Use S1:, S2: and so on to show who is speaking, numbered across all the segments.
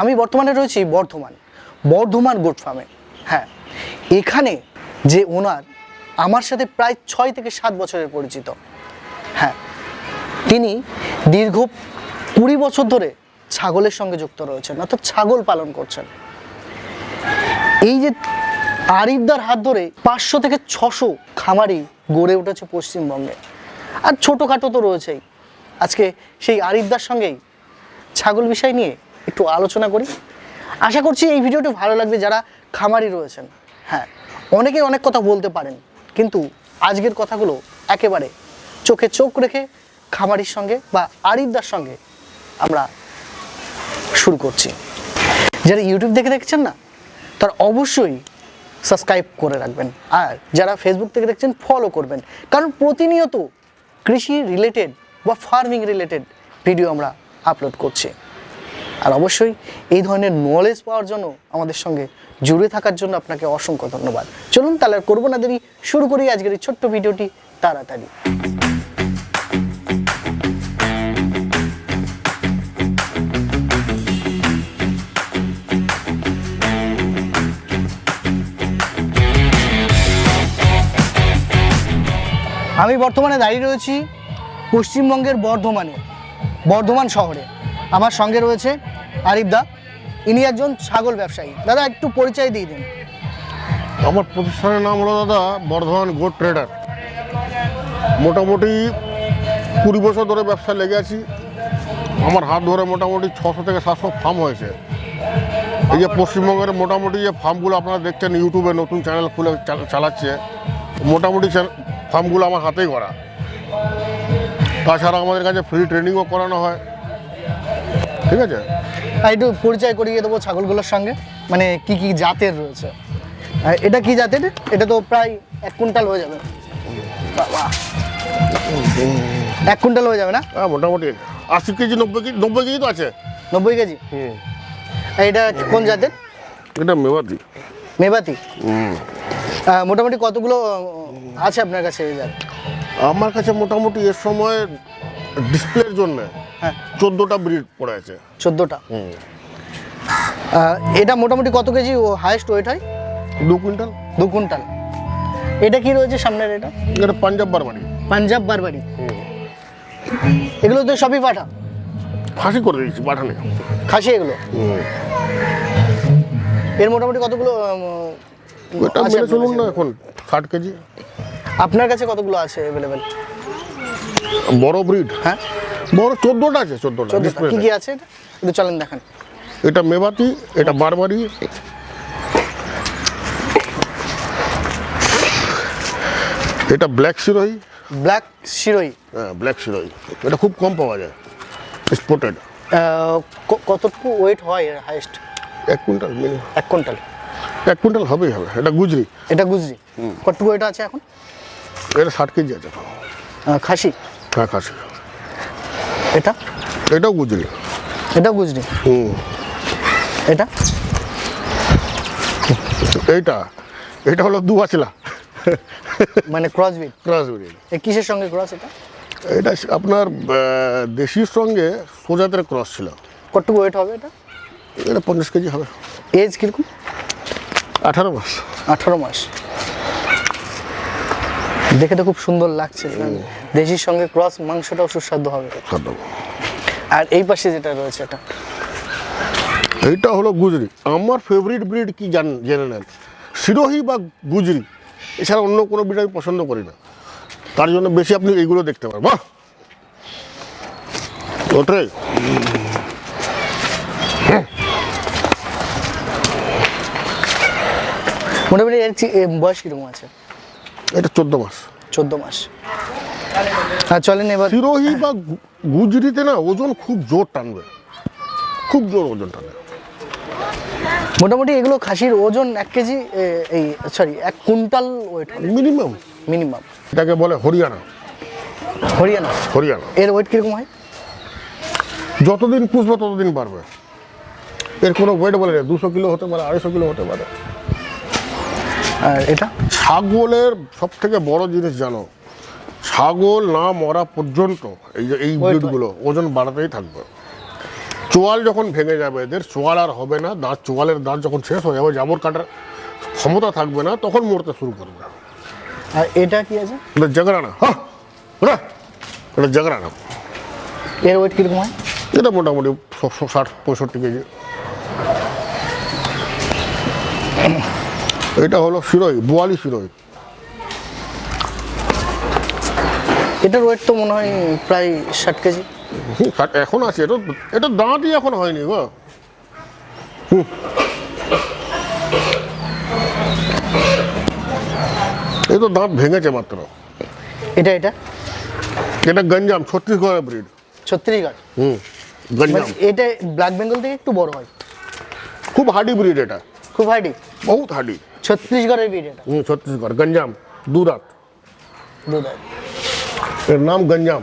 S1: আমি বর্তমানে রয়েছি বর্ধমান বর্ধমান গোট ফার্মে হ্যাঁ এখানে যে ওনার আমার সাথে প্রায় ছয় থেকে সাত বছরের পরিচিত। হ্যাঁ তিনি দীর্ঘ কুড়ি বছর ধরে ছাগলের সঙ্গে যুক্ত রয়েছেন, অর্থাৎ ছাগল পালন করছেন। এই যে আরিফদার হাত ধরে পাঁচশো থেকে ছশো খামারি গড়ে উঠেছে পশ্চিমবঙ্গে। আর ছোটোখাটো তো রয়েছেই। আজকে সেই আরিফদার সঙ্গেই ছাগল বিষয় নিয়ে একটু আলোচনা করি। আশা করছি এই ভিডিওটি ভালো লাগবে যারা খামারি রয়েছেন। হ্যাঁ অনেকে অনেক কথা বলতে পারেন, কিন্তু আজকের কথাগুলো একেবারে চোখে চোখ রেখে খামারির সঙ্গে বা আরিফদার সঙ্গে আমরা শুরু করছি। যারা ইউটিউব দেখে দেখছেন না, তারা অবশ্যই সাবস্ক্রাইব করে রাখবেন। আর যারা ফেসবুক থেকে দেখছেন ফলো করবেন। কারণ প্রতিনিয়ত কৃষি রিলেটেড বা ফার্মিং রিলেটেড ভিডিও আমরা আপলোড করছি। আর অবশ্যই এই ধরনের নলেজ পাওয়ার জন্য আমাদের সঙ্গে জুড়ে থাকার জন্য আপনাকে অসংখ্য ধন্যবাদ। চলুন তাহলে আর করব না দেরি, শুরু করি আজকের এই ছোট্ট ভিডিওটি তাড়াতাড়ি। আমি বর্তমানে দাঁড়িয়ে রয়েছি পশ্চিমবঙ্গের বর্ধমানে, বর্ধমান শহরে। আমার সঙ্গে রয়েছে আরিফ দা। ইনি একজন ছাগল ব্যবসায়ী। দাদা, একটু পরিচয় দিয়ে দিন।
S2: আমার প্রতিষ্ঠানের নাম হলো দাদা বর্ধমান গোড ট্রেডার। মোটামুটি কুড়ি বছর ধরে ব্যবসা লেগে আছি। আমার হাত ধরে মোটামুটি ছশো থেকে সাতশো ফার্ম হয়েছে। এই যে পশ্চিমবঙ্গের মোটামুটি যে ফার্মগুলো আপনারা দেখছেন ইউটিউবে নতুন চ্যানেল খুলে চালাচ্ছে, মোটামুটি ফার্মগুলো আমার হাতেই করা তাছাড়া আমাদের কাছে ফ্রি ট্রেনিংও করানো হয়। ঠিক আছে?
S1: আর একটু পরিচয় করিয়ে দেবো ছাগলগুলোর সঙ্গে। মানে কি কি জাতের রয়েছে। এটা কি জাতের? এটা তো প্রায় এক কুইন্টাল হয়ে যাবে। এক কুইন্টাল হয়ে যাবে না?
S2: হ্যাঁ মোটামুটি। আশি কেজি নব্বই কেজি নব্বই কেজি তো আছে।
S1: নব্বই কেজি? এটা কোন জাতের?
S2: এটা
S1: মেবাতি। আহ, মোটামুটি কতগুলো আছে আপনার কাছে
S2: আমার কাছে মোটামুটি এর সময় ডিসপ্লের জন্য
S1: হ্যাঁ।
S2: চোদ্দোটা ব্রিড পড়ে আছে।
S1: চোদ্দোটা? এটা মোটামুটি কত কেজি ও হাইয়েস্ট ওয়েট হয়
S2: দু কুইন্টাল।
S1: দু কুইন্টাল। এটা কি রয়েছে সামনের এটা?
S2: এটা পাঞ্জাব বারবারি।
S1: পাঞ্জাব বারবারি। এগুলো তো সবই পাঠা
S2: ফাঁসি করে দিয়েছি পাঠানে
S1: খাসি এগুলো? এর মোটামুটি কতগুলো
S2: ওটা
S1: আছে
S2: চলুন না এখন ষাট কেজি।
S1: আপনার কাছে কতগুলো আছে অ্যাভেলেবেল
S2: বড় ব্রিড
S1: হ্যাঁ?
S2: বড় চোদ্দোটা আছে চোদ্দোটা
S1: কি কি আছে এটা? চলেন দেখান।
S2: এটা মেবাতি এটা বারবারি। এটা ব্ল্যাক সিরোহি
S1: ব্ল্যাক শিরোই
S2: হ্যাঁ ব্ল্যাক সিরোহি এটা খুব কম পাওয়া যায় স্পোর্টেড
S1: কতটুকু ওয়েট হয় হাইয়েস্ট
S2: এক কুইন্টাল মিনিমাম
S1: এক কুইন্টাল।
S2: এক কুইন্টাল হবেই হবে এটা গুজরি।
S1: এটা গুজরি। কতটুকু ওয়েট আছে এখন?
S2: এটা ষাট কেজি আছে
S1: খাসি?
S2: হ্যাঁ
S1: এটা?
S2: এটাও গুজরি।
S1: এটা গুজরি?
S2: হুম।
S1: এটা?
S2: এইটা। এটা হলো দু আচলা
S1: মানে ক্রস বিট
S2: ক্রস ব্রিড
S1: এ কিসের সঙ্গে ক্রস এটা?
S2: এটা আপনার দেশির সঙ্গে সোজাতের ক্রস ছিল।
S1: কতটুকু ওয়েট হবে এটা?
S2: এটা পঞ্চাশ কেজি হবে।
S1: এজ কীরকম?
S2: আঠারো মাস।
S1: আঠারো মাস। দেখে তো খুব সুন্দর লাগছে দেশির সঙ্গে ক্রস মাংসটাও সুস্বাদু হবে। আর এই পাশে যেটা রয়েছে এটা?
S2: এইটা হলো গুজরি। আমার ফেভারিট ব্রিড কি জান জেনে নেন? সিরোহি বা গুজরি। এছাড়া অন্য কোনো ব্রিড আমি পছন্দ করি না। তার জন্য বেশি আপনি এইগুলো দেখতে পারেন বাহ! ওটাই
S1: মোটামুটি এর বয়স কীরকম আছে?
S2: এটা চোদ্দ মাস।
S1: চোদ্দ মাস। আর চলেন এবার
S2: সিরোহি বা গুজরিতে না ওজন খুব জোর টানবে। খুব জোর ওজন টানবে।
S1: মোটামুটি এগুলো খাসির ওজন এক কেজি এই সরি এক কুইন্টাল ওয়েট
S2: মিনিমাম।
S1: মিনিমাম।
S2: এটাকে বলে হরিয়ানা।
S1: হরিয়ানা?
S2: হরিয়ানা।
S1: এর ওয়েট কীরকম হয়?
S2: যতদিন পুষবে ততদিন বাড়বে। এর কোনো ওয়েট বলে নেই দুশো কিলো হতে পারে আড়াইশো কিলো হতে পারে।
S1: এটা?
S2: ছাগলের সব থেকে বড় জিনিস জানো ছাগল না মরা পর্যন্ত এই যে এই ব্রিডগুলো ওজন বাড়াতেই থাকবে। চোয়াল যখন ভেঙে যাবে এদের চোয়াল আর হবে না দাঁত চোয়ালের দাঁত যখন শেষ হয়ে যাবে জাবর কাটার ক্ষমতা থাকবে না তখন মরতে শুরু করবে
S1: আর এটা কি আছে?
S2: এটা জাগরানা হ্যাঁ এটা জাগরানা
S1: এর ওয়েট কীরকম হয়?
S2: এটা মোটামুটি ষাট পঁয়ষট্টি কেজি। এটা হলো শিরোই বোয়ালি শিরোই।
S1: এটার ওয়েট তো মনে হয় প্রায় ষাট কেজি।
S2: এখন আছে এটা এটা দাঁতই এখন হয়নি গো। এই তো দাঁত ভেঙেছে মাত্র।
S1: এটা এটা?
S2: এটা গঞ্জাম ছত্তিশগড়ের ব্রিড
S1: ছত্রিশগড়
S2: হুম
S1: মানে
S2: গঞ্জাম
S1: এটা ব্ল্যাক বেঙ্গল থেকে একটু বড় হয়।
S2: খুব হার্ডি ব্রিড এটা।
S1: খুব হার্ডি
S2: বহুত হার্ডি
S1: ছত্তিশগড়ের এটা
S2: হুম ছত্তিশগড় গঞ্জাম দু দাঁত
S1: দুধ
S2: এর নাম গঞ্জাম।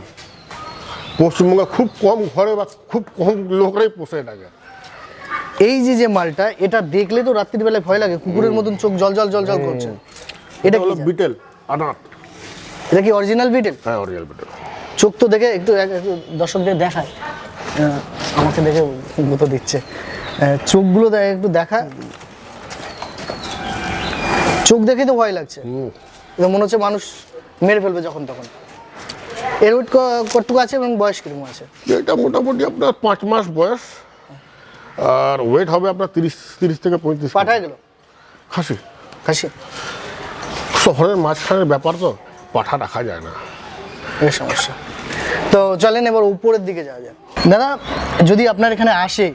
S2: পশ্চিমবঙ্গে খুব কম ঘরে বা খুব কম লোকরাই পোষে এটাকে।
S1: এই যে যে মালটা এটা দেখলে তো রাত্রির বেলায় ভয় লাগে কুকুরের মতন চোখ জল জল জল জল করছে। এটা
S2: হলো বিটেল আনাত।
S1: এটা কি অরিজিনাল বিটেল?
S2: হ্যাঁ অরিয়াল বিটেল।
S1: চোখ তো দেখে একটু এক- একটু দর্শকদের দেখায়। আমাকে দেখে গুঁতো দিচ্ছে। চোখগুলো দেখ একটু দেখা। চোখ দেখে তো ভয় লাগছে। মনে হচ্ছে মানুষ মেরে ফেলবে যখন তখন। এর ওয়েট কতটুকু আছে এবং বয়স কীরকম আছে?
S2: এটা মোটামুটি আপনার পাঁচ মাস বয়স। আর ওয়েট হবে আপনার তিরিশ তিরিশ থেকে পঁয়ত্রিশ
S1: পাঠায় গেল?
S2: খাসি।
S1: খাসি?
S2: শহরের মাঝখানের ব্যাপার তো পাঠা রাখা যায় না।
S1: এর সমস্যা। তো চলেন এবার উপরের দিকে যাওয়া যাক। দাদা যদি আপনার এখানে আসে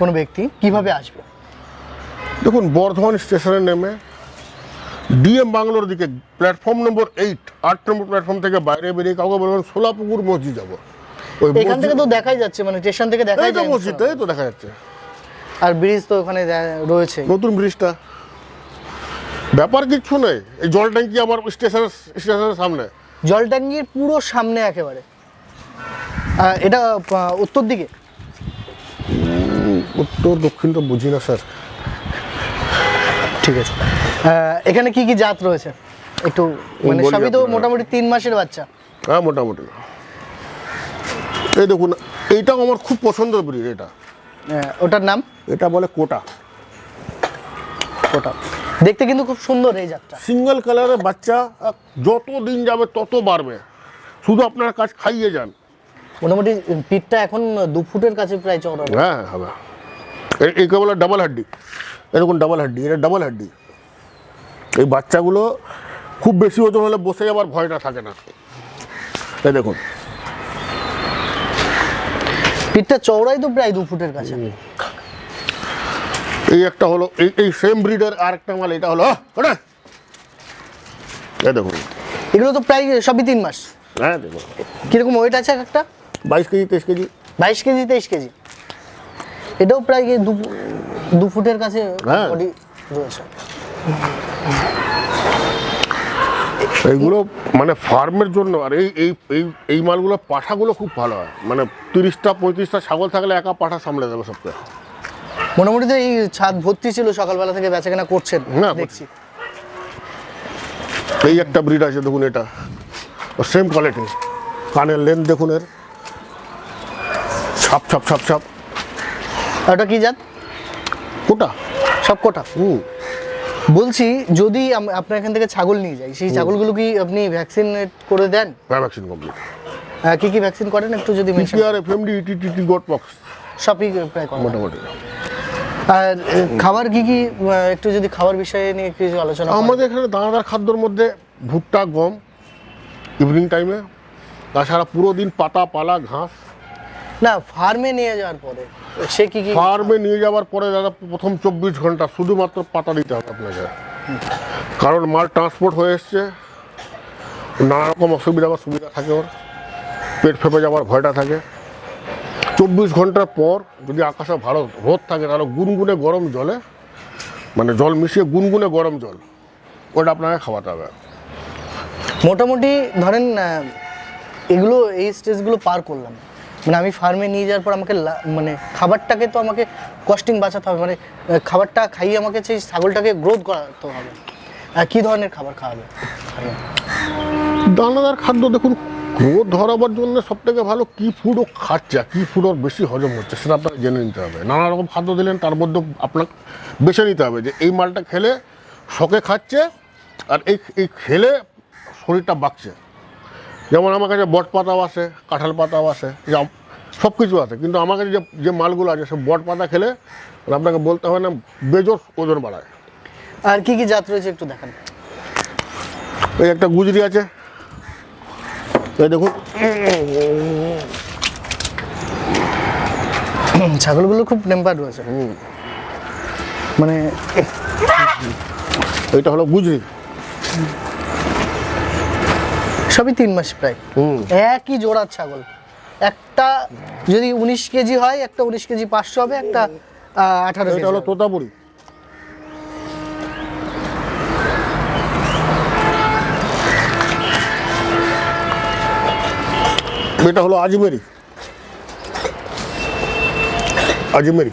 S1: কোনো ব্যক্তি কীভাবে আসবে?
S2: দেখুন বর্ধমান স্টেশনে নেমে ডিএম বাংলোর দিকে প্ল্যাটফর্ম নম্বর এইট আট নম্বর প্ল্যাটফর্ম থেকে বাইরে বেরিয়ে কাউকে বলবেন সোলাপুকুর মসজিদ যাব। ওই
S1: এখান থেকে তো দেখাই যাচ্ছে মানে স্টেশন থেকে দেখাই
S2: তো মসজিদ এই তো দেখা যাচ্ছে।
S1: আর ব্রিজ তো ওখানে রয়েছে।
S2: নতুন ব্রিজটা ব্যাপার কিচ্ছু নেই এই জল ট্যাঙ্কি আমার স্টেশনের স্টেশনের সামনে।
S1: জল ট্যাঙ্কির পুরো সামনে একেবারে। এটা উত্তর দিকে।
S2: উত্তর দক্ষিণ তো বুঝি না স্যার।
S1: ঠিক আছে। এখানে কি কি জাত রয়েছে? একটু মানে সবই তো মোটামুটি তিন মাসের বাচ্চা।
S2: হ্যাঁ মোটামুটি। এই দেখুন এইটাও আমার খুব পছন্দের ব্রিড এটা।
S1: ওটার নাম?
S2: এটা বলে কোটা।
S1: কোটা। দেখতে কিন্তু খুব সুন্দর এই জাতটা।
S2: সিঙ্গেল কালারের বাচ্চা যত দিন যাবে তত বাড়বে। শুধু আপনার কাজ খাইয়ে যান।
S1: মোটামুটি পিঠটা এখন দু ফুটের কাছে প্রায় চওড়া।
S2: হ্যাঁ হবে। এ- একে বলে ডাবল হাড্ডি। এরকম ডাবল হাড্ডি এটা ডাবল হাড্ডি। এই বাচ্চাগুলো খুব বেশি ওজন হলে বসে যাবার ভয়টা থাকে না। এই দেখুন।
S1: পিঠটা চওড়াই তো প্রায় দু ফুটের কাছে।
S2: এই একটা হলো এই এই সেম ব্রিডের আর একটা মাল এটা হলো এই দেখুন।
S1: এগুলো তো প্রায় সবই তিন মাস।
S2: হ্যাঁ দেখুন।
S1: কীরকম ওয়েট আছে একটা?
S2: বাইশ কেজি তেইশ কেজি।
S1: বাইশ কেজি তেইশ কেজি। এটাও প্রায় দু দু ফুটের কাছে
S2: হ্যাঁ।
S1: বডি রয়েছে।
S2: এইগুলো মানে ফার্মের জন্য আর এই এই এই এই মালগুলো পাঠাগুলো খুব ভালো হয়। মানে তিরিশটা পঁয়ত্রিশটা ছাগল থাকলে একা পাঠা সামলে যাবে সবকে।
S1: মোটামুটি তো এই ছাদ ভর্তি ছিল সকালবেলা থেকে বেচাকেনা করছেন
S2: না,
S1: দেখছি।
S2: এই একটা ব্রিড আছে দেখুন এটা। সেম কোয়ালিটি কানের লেন্থ দেখুন এর। ছাপ ছাপ ছাপ ছাপ।
S1: ওটা কি জাত?
S2: কোটা?
S1: সব কোটা।
S2: হুম।
S1: বলছি যদি আপনার এখান থেকে ছাগল নিয়ে যাই সেই ছাগলগুলো কি আপনি ভ্যাকসিন করে দেন?
S2: ভ্যাকসিন কমপ্লিট
S1: কি কি ভ্যাকসিন করেন? একটু যদি mention
S2: PR F MD TT goat pox
S1: সবই প্রায় করেন
S2: মোটামুটি।
S1: আর খাবার কি কি একটু যদি খাবার বিষয়ে নিয়ে কিছু আলোচনা।
S2: আমাদের এখানে দানাদার খাদ্যর মধ্যে ভুট্টা গম ইভিনিং টাইমে তাছাড়া পুরো দিন পাতা পালা ঘাস।
S1: না ফার্মে নিয়ে যাওয়ার পরে। সে কি কি
S2: ফার্মে নিয়ে যাওয়ার পরে দাদা প্রথম চব্বিশ ঘণ্টা শুধুমাত্র পাতা দিতে হবে আপনাকে। কারণ মাল ট্রান্সপোর্ট হয়ে এসছে। নানা রকম অসুবিধা বা সুবিধা থাকে ওর। পেট ফেপে যাওয়ার ভয়টা থাকে। চব্বিশ ঘণ্টার পর যদি আকাশে ভালো রোদ থাকে তাহলে গুনগুনে গরম জলে মানে জল মিশিয়ে গুনগুনে গরম জল ওটা আপনাকে খাওয়াতে হবে।
S1: মোটামুটি ধরেন এগুলো এই স্টেজগুলো পার করলাম। মানে আমি ফার্মে নিয়ে যাওয়ার পর আমাকে মানে খাবারটাকে তো আমাকে কস্টিং বাঁচাতে হবে। মানে খাবারটা খাইয়ে আমাকে সেই ছাগলটাকে গ্রোথ করাতে হবে। কী ধরনের খাবার খাওয়াবে
S2: দানাদার খাদ্য দেখুন গ্রোথ ধরাবার জন্য সব থেকে ভালো কী ফুড ও খাচ্ছে কী ফুড ওর বেশি হজম হচ্ছে সেটা আপনাকে জেনে নিতে হবে। নানা রকম খাদ্য দিলেন, তার মধ্যে আপনাকে বেছে নিতে হবে যে এই মালটা খেলে শখে খাচ্ছে আর এই এই খেলে শরীরটা বাড়ছে যেমন আমার কাছে বট পাতাও আছে কাঁঠাল পাতাও আছে সব কিছু আছে। কিন্তু আমার কাছে যে যে মালগুলো আছে সব বট পাতা খেলে আপনাকে বলতে হবে না বেজোর ওজন বাড়ায়।
S1: আর কি কি জাত রয়েছে একটু দেখান।
S2: এই একটা গুজরি আছে। এই দেখুন।
S1: ছাগলগুলো খুব টেম্পার রয়েছে। মানে
S2: এইটা হলো গুজরি।
S1: সবই তিন মাস প্রায়। একই জোড়ার ছাগল। একটা যদি উনিশ কেজি হয় একটা উনিশ কেজি পাঁচশো হবে একটা আঠারো
S2: এটা
S1: কেজি
S2: হলো। তোতাপুরি। এটা হলো আজমেরি। আজমেরি।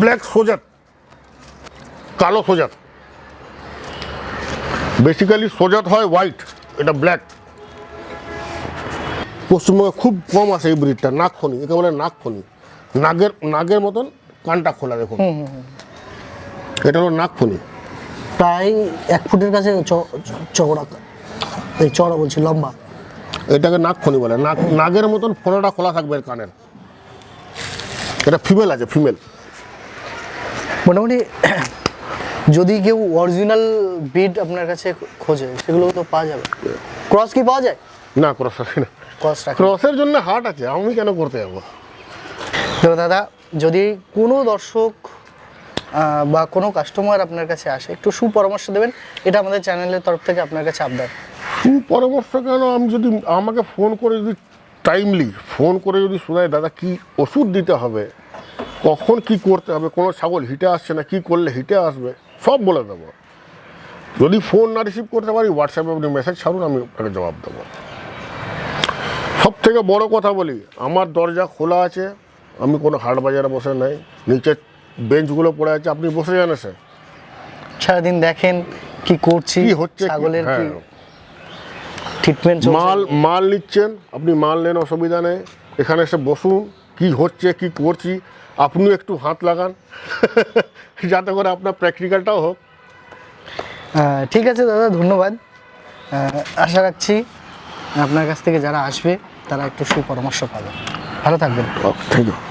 S2: ব্ল্যাক সোজাত কালো সোজাত। বেসিক্যালি সোজাত হয় হোয়াইট এটা ব্ল্যাক। পশ্চিমবঙ্গে খুব কম আছে এই ব্রিডটা নাকখনি একে বলে নাকখনি নাগের নাগের মতন কানটা খোলা দেখুন। এটা হলো নাকখনি
S1: প্রায় এক ফুটের কাছে চওড়া এই চওড়া বলছি লম্বা।
S2: এটাকে নাকখনি বলে। নাক নাগের মতন ফোনাটা খোলা থাকবে কানের। এটা ফিমেল আছে ফিমেল
S1: মোটামুটি যদি কেউ অরিজিনাল বিড আপনার কাছে খোঁজে সেগুলো তো পাওয়া যাবে। ক্রস কি পাওয়া যায়?
S2: না ক্রস আছে না।
S1: ক্রস রাখি
S2: ক্রসের জন্য হাট আছে আমি কেন করতে যাব?
S1: তো দাদা যদি কোনো দর্শক বা কোনো কাস্টমার আপনার কাছে আসে একটু সুপরামর্শ দেবেন এটা আমাদের চ্যানেলের তরফ থেকে আপনার কাছে আবদার
S2: পরামর্শ কেন? আমি যদি আমাকে ফোন করে যদি টাইমলি ফোন করে যদি শোনায় দাদা কি ওষুধ দিতে হবে? কখন কি করতে হবে কোনো ছাগল হিটে আসছে না কি করলে হিটে আসবে সব বলে দেবো। যদি ফোন না রিসিভ করতে পারি হোয়াটসঅ্যাপে আপনি মেসেজ ছাড়ুন আমি আপনাকে জবাব দেবো। সব থেকে বড় কথা বলি আমার দরজা খোলা আছে আমি কোনো হাট বাজারে বসে নাই নিচে বেঞ্চগুলো পড়ে আছে আপনি বসে যান এসে।
S1: সারাদিন দেখেন কি করছি
S2: কি হচ্ছে
S1: ছাগলের কি
S2: হ্যাঁ।
S1: ট্রিটমেন্ট
S2: মাল মাল নিচ্ছেন আপনি মাল নেন অসুবিধা নেই এখানে এসে বসুন কি হচ্ছে কি করছি আপনিও একটু হাত লাগান। যাতে করে আপনার প্র্যাকটিক্যালটাও হোক।
S1: ঠিক আছে দাদা ধন্যবাদ। আশা রাখছি আপনার কাছ থেকে যারা আসবে তারা একটু সুপরামর্শ পাবে। ভালো থাকবেন।
S2: Thank you